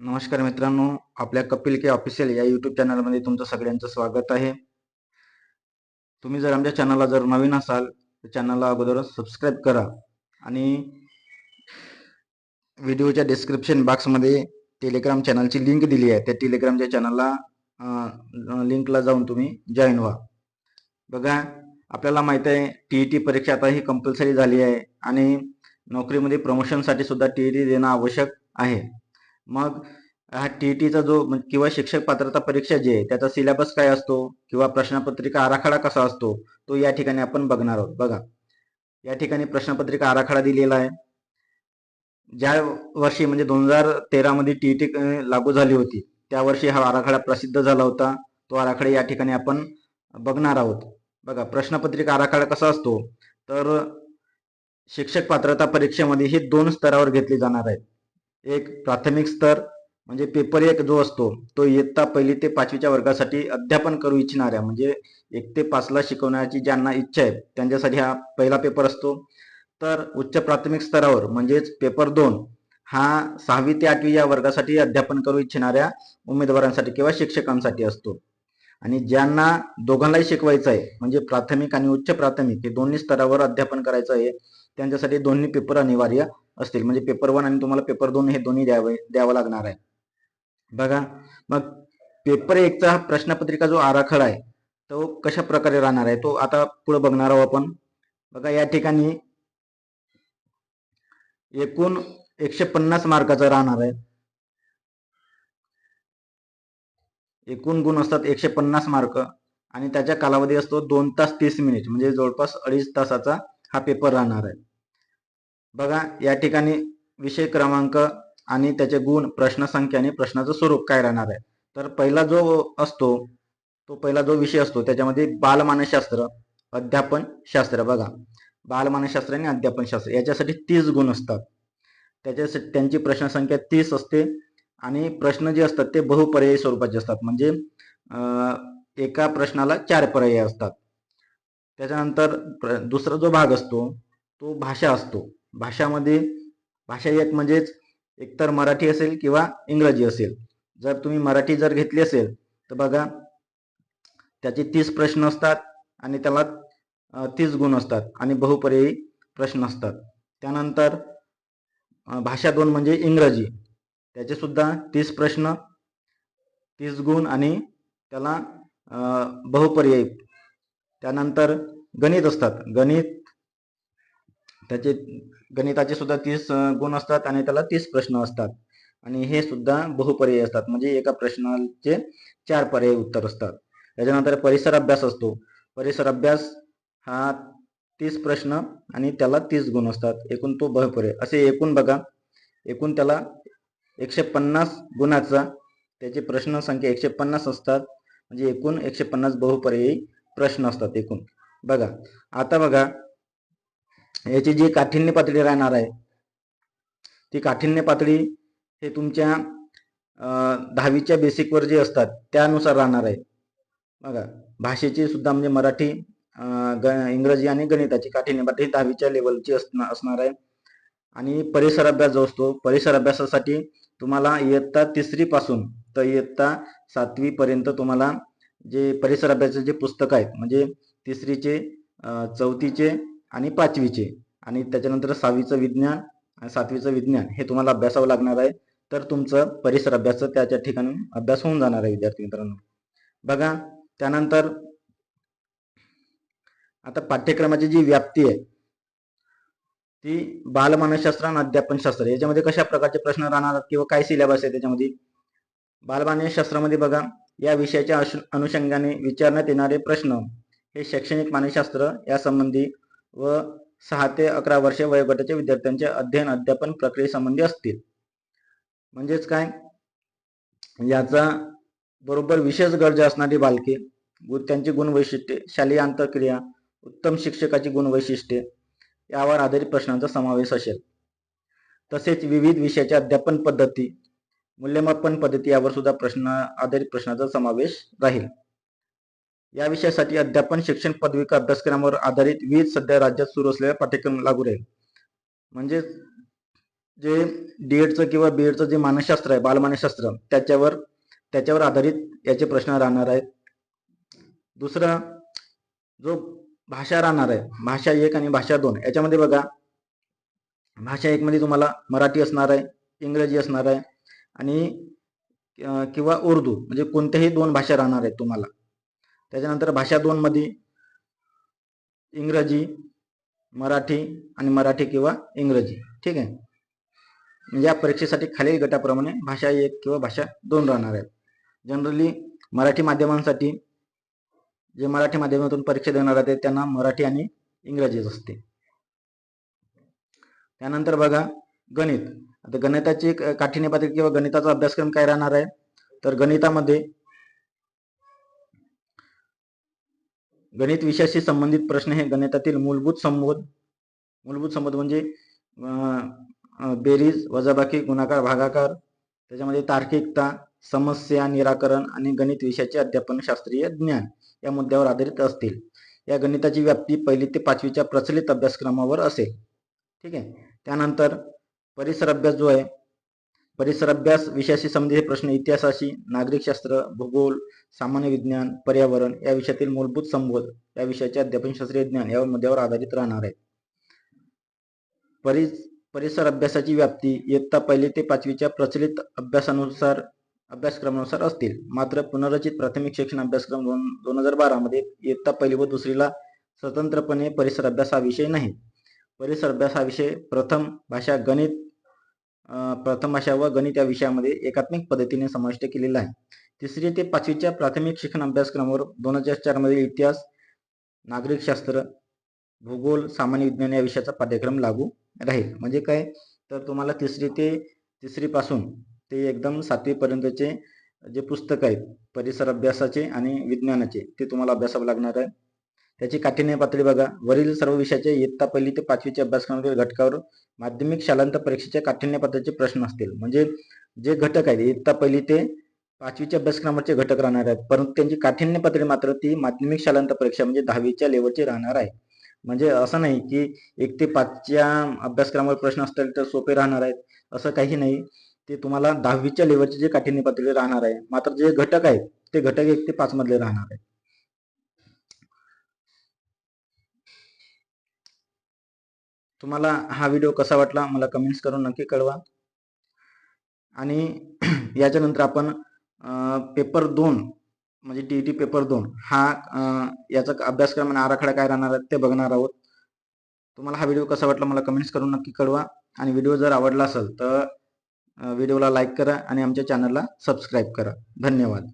नमस्कार मित्रांनो आपल्या कपिल के ऑफिशियल या यूट्यूब चॅनलमध्ये तुमचं सगळ्यांचं स्वागत आहे. तुम्ही जर आमच्या चॅनलला जर नवीन असाल तर चॅनलला अगोदर सबस्क्राईब करा आणि व्हिडिओच्या डिस्क्रिप्शन बॉक्समध्ये टेलिग्राम चॅनलची लिंक दिली आहे. त्या टेलिग्रामच्या चॅनलला लिंकला जाऊन तुम्ही जॉईन व्हा. बघा आपल्याला माहीत आहे टी ई टी परीक्षा आता ही कंपल्सरी झाली आहे आणि नोकरीमध्ये प्रमोशनसाठी सुद्धा टी ई टी देणं आवश्यक आहे. मग हा टी टीचा जो किंवा शिक्षक पात्रता परीक्षा जी आहे त्याचा सिलेबस काय असतो? किंवा प्रश्नपत्रिका आराखडा कसा असतो? तो या ठिकाणी आपण बघणार आहोत. बघा. या ठिकाणी प्रश्नपत्रिका आराखडा दिलेला आहे. ज्या वर्षी म्हणजे दोन हजार तेरामध्ये टी टी लागू झाली होती त्या वर्षी हा आराखडा प्रसिद्ध झाला होता. तो आराखडा या ठिकाणी आपण बघणार आहोत. बघा प्रश्नपत्रिका आराखडा कसा असतो? तर शिक्षक पात्रता परीक्षेमध्ये हे दोन स्तरावर घेतली जाणार आहेत. एक प्राथमिक स्तर म्हणजे पेपर एक जो असतो तो इयत्ता पहिली ते पाचवीच्या वर्गासाठी अध्यापन करू इच्छिणाऱ्या म्हणजे एक ते पाचला शिकवण्याची ज्यांना इच्छा आहे त्यांच्यासाठी हा पहिला पेपर असतो. तर उच्च प्राथमिक स्तरावर म्हणजेच पेपर दोन हा सहावी ते आठवी या वर्गासाठी अध्यापन करू इच्छिणाऱ्या उमेदवारांसाठी किंवा शिक्षकांसाठी असतो. आणि ज्यांना दोघांनाही शिकवायचं आहे म्हणजे प्राथमिक आणि उच्च प्राथमिक हे दोन्ही स्तरावर अध्यापन करायचं आहे त्यांच्यासाठी दोन्ही पेपर अनिवार्य असतील. म्हणजे पेपर वन आणि तुम्हाला पेपर दोन हे दोन्ही द्यावे द्यावं लागणार आहे. बघा मग पेपर एकचा हा प्रश्नपत्रिका जो आराखडा आहे तो कशा प्रकारे राहणार आहे? तो आता पुढे बघणार आहोत आपण. बघा या ठिकाणी एकूण एकशे पन्नास मार्काचा राहणार आहे. एकूण गुण असतात एकशे पन्नास मार्क. आणि त्याचा कालावधी असतो दोन तास तीस मिनिट. म्हणजे जवळपास अडीच तासाचा हा पेपर राहणार आहे. बघा या ठिकाणी विषय क्रमांक आणि त्याचे गुण प्रश्न संख्या आणि प्रश्नाचं स्वरूप काय राहणार आहे. तर पहिला जो असतो तो पहिला जो विषय असतो त्याच्यामध्ये बालमानसशास्त्र अध्यापन शास्त्र बघा. बालमानसशास्त्र आणि अध्यापन शास्त्र याच्यासाठी तीस गुण असतात. त्याच्यासाठी त्यांची प्रश्नसंख्या तीस असते आणि प्रश्न जे असतात ते बहुपर्यायी स्वरूपाचे असतात. म्हणजे एका प्रश्नाला चार पर्याय असतात. त्याच्यानंतर प्र- दुसरा जो भाग असतो तो भाषा असतो. भाषामध्ये भाषा एक म्हणजेच एकतर मराठी असेल किंवा इंग्रजी असेल. जर तुम्ही मराठी जर घेतली असेल तर बघा त्याचे तीस प्रश्न असतात आणि त्याला तीस गुण असतात आणि बहुपर्यायी प्रश्न असतात. त्यानंतर भाषा दोन म्हणजे इंग्रजी. त्याचे सुद्धा तीस प्रश्न तीस गुण आणि त्याला बहुपर्यायी त्यानंतर गणित असतात. गणित त्याचे गणिताचे सुद्धा तीस गुण असतात आणि त्याला तीस प्रश्न असतात. आणि हे सुद्धा बहुपर्यायी असतात. म्हणजे एका प्रश्नाचे चार पर्यायी उत्तर असतात. त्याच्यानंतर परिसर अभ्यास असतो. परिसर अभ्यास हा तीस प्रश्न आणि त्याला तीस गुण असतात. एकूण तो बहुपर्याय. असे एकूण बघा. एकूण त्याला एकशे पन्नास गुणाचा त्याचे प्रश्न संख्या एकशे पन्नास असतात. म्हणजे एकूण एकशे पन्नास बहुपर्यायी प्रश्न असतात एकूण. बघा आता बघा याची जी काठिण्य पातळी राहणार आहे ती काठिण्य पातळी हे तुमच्या दहावीच्या बेसिकवर जे असतात त्यानुसार राहणार आहे. बघा भाषेची सुद्धा म्हणजे मराठी ग इंग्रजी आणि गणिताची काठिण्य पातळी दहावीच्या लेवलची असणार असणार आहे. आणि परिसर अभ्यास जो असतो परिसर अभ्यासासाठी तुम्हाला इयत्ता तिसरी पासून तर इयत्ता सातवी पर्यंत तुम्हाला जे परिसर अभ्यासाचे जे पुस्तक आहेत म्हणजे तिसरीचे चौथीचे आणि पाचवीचे. आणि त्याच्यानंतर सहावीचं विज्ञान आणि सातवीचं विज्ञान हे तुम्हाला अभ्यासावं लागणार आहे. तर तुमचं परिसर अभ्यास त्याच्या ठिकाणी अभ्यास होऊन जाणार आहे विद्यार्थी मित्रांनो. बघा त्यानंतर आता पाठ्यक्रमाची जी व्याप्ती आहे ती बालमानसशास्त्र आणि अध्यापनशास्त्र याच्यामध्ये कशा प्रकारचे प्रश्न राहणार किंवा काय सिलेबस आहे त्याच्यामध्ये? बालमानसशास्त्रामध्ये बघा या विषयाच्या अनुषंगाने विचारण्यात येणारे प्रश्न हे शैक्षणिक मानसशास्त्र यासंबंधी व सहा ते अकरा वर्षे वयोगटाच्या विद्यार्थ्यांचे अध्ययन अध्यापन प्रक्रियेसंबंधी असतील. म्हणजेच काय? याचा बरोबर विशेष गरजा असणारी बालके त्यांची गुणवैशिष्ट्ये शालेय आंतरक्रिया उत्तम शिक्षकाची गुणवैशिष्ट्ये यावर आधारित प्रश्नांचा समावेश असेल. तसेच विविध विषयाच्या अध्यापन पद्धती मूल्यमापन पद्धती यावर सुद्धा प्रश्न आधारित प्रश्नाचा समावेश राहील. या विषयासाठी अध्यापन शिक्षण पदविका अभ्यासक्रमावर आधारित विविध सध्या राज्यात सुरू असलेला पाठ्यक्रम लागू राहील. म्हणजेच जे डी एडचं किंवा बी एडचं जे मानसशास्त्र आहे बालमानसशास्त्र त्याच्यावर त्याच्यावर आधारित याचे प्रश्न राहणार आहेत. दुसरं जो भाषा राहणार आहे भाषा एक आणि भाषा दोन याच्यामध्ये बघा. भाषा एक मध्ये तुम्हाला मराठी असणार आहे इंग्रजी असणार आहे आणि किंवा उर्दू म्हणजे कोणत्याही दोन भाषा राहणार आहेत तुम्हाला. त्याच्यानंतर भाषा दोन मध्ये इंग्रजी मराठी आणि मराठी किंवा इंग्रजी. ठीक आहे? म्हणजे या परीक्षेसाठी खालील गटाप्रमाणे भाषा एक किंवा भाषा दोन राहणार आहेत. जनरली मराठी माध्यमांसाठी जे मराठी माध्यमातून परीक्षा देणार आहेत त्यांना मराठी आणि इंग्रजीच असते. त्यानंतर बघा गणित. आता गणिताची काठिण्य पातळी किंवा गणिताचा अभ्यासक्रम काय राहणार आहे? तर गणितामध्ये गणित विषयाशी संबंधित प्रश्न हे गणितातील मूलभूत संबोध मूलभूत संबोध म्हणजे बेरीज वजाबाकी गुणाकार भागाकार त्याच्यामध्ये तार्किकता समस्या निराकरण आणि गणित विषयाचे अध्यापन शास्त्रीय ज्ञान या मुद्द्यावर आधारित असतील. या गणिताची व्याप्ती पहिली ते पाचवीच्या प्रचलित अभ्यासक्रमावर असेल. ठीक आहे? त्यानंतर परिसर अभ्यास जो आहे परिसर अभ्यास विषयाशी संबंधित प्रश्न इतिहासाशी नागरिकशास्त्र भूगोल सामान्य विज्ञान पर्यावरण या विषयातील मूलभूत संबोध या विषयाचे अध्यापन शास्त्रीय ज्ञान या मुद्द्यावर आधारित राहणार आहे परिस परिसर अभ्यासाची व्याप्ती इयत्ता पहिली ते पाचवीच्या प्रचलित अभ्यासानुसार अभ्यासक्रमानुसार असतील. मात्र पुनर्रचित प्राथमिक शिक्षण अभ्यासक्रम दोन दोन हजार बारा मध्ये इयत्ता पहिली व दुसरीला स्वतंत्रपणे परिसर अभ्यास हा विषय नाही. परिसर अभ्यास हा विषय प्रथम भाषा गणित प्रथम भाषा व गणित या विषयामध्ये एकात्मिक पद्धतीने समाविष्ट केलेला आहे. तिसरी ते पाचवीच्या प्राथमिक शिक्षण अभ्यासक्रमावर दोन हजार चारमध्ये इतिहास नागरिकशास्त्र भूगोल सामान्य विज्ञान या विषयाचा पाठ्यक्रम लागू राहील. म्हणजे काय? तर तुम्हाला तिसरी ते तिसरी पासून ते एकदम सातवी पर्यंतचे जे पुस्तक आहेत परिसर अभ्यासाचे आणि विज्ञानाचे ते तुम्हाला अभ्यासावं लागणार आहे. त्याची काठिण्य पातळी बघा. वरील सर्व विषयाचे इयत्ता पहिली ते पाचवीच्या अभ्यासक्रमातील घटकावर माध्यमिक शालांत परीक्षेच्या काठिण्य पातळीचे प्रश्न असतील. म्हणजे जे घटक आहेत इयत्ता पहिली ते पाचवीच्या अभ्यासक्रमाचे घटक राहणार आहेत. परंतु त्यांची काठिण्य पातळी मात्र ती माध्यमिक शालांत परीक्षा म्हणजे दहावीच्या लेवलची राहणार आहे. म्हणजे असं नाही की एक ते पाचच्या अभ्यासक्रमावर प्रश्न असतील तर सोपे राहणार आहेत. असं काही नाही. ते तुम्हाला दहावीच्या लेवलची जे काठिण्य पातळी राहणार आहे मात्र जे घटक आहेत ते घटक एक ते पाच मधले राहणार आहेत. तुम्हाला हा व्हिडिओ कसा वाटला मला कमेंट्स करून नक्की कळवा. आणि याच्यानंतर आपण पेपर दोन म्हणजे टी टी पेपर दोन हा याचा अभ्यासक्रम आणि आराखडा काय राहणार आहे ते बघणार आहोत. तुम्हाला हा व्हिडिओ कसा वाटला मला कमेंट्स करून नक्की कळवा. आणि व्हिडिओ जर आवडला असेल तर व्हिडिओला लाईक करा आणि आमच्या चॅनलला सबस्क्राईब करा. धन्यवाद.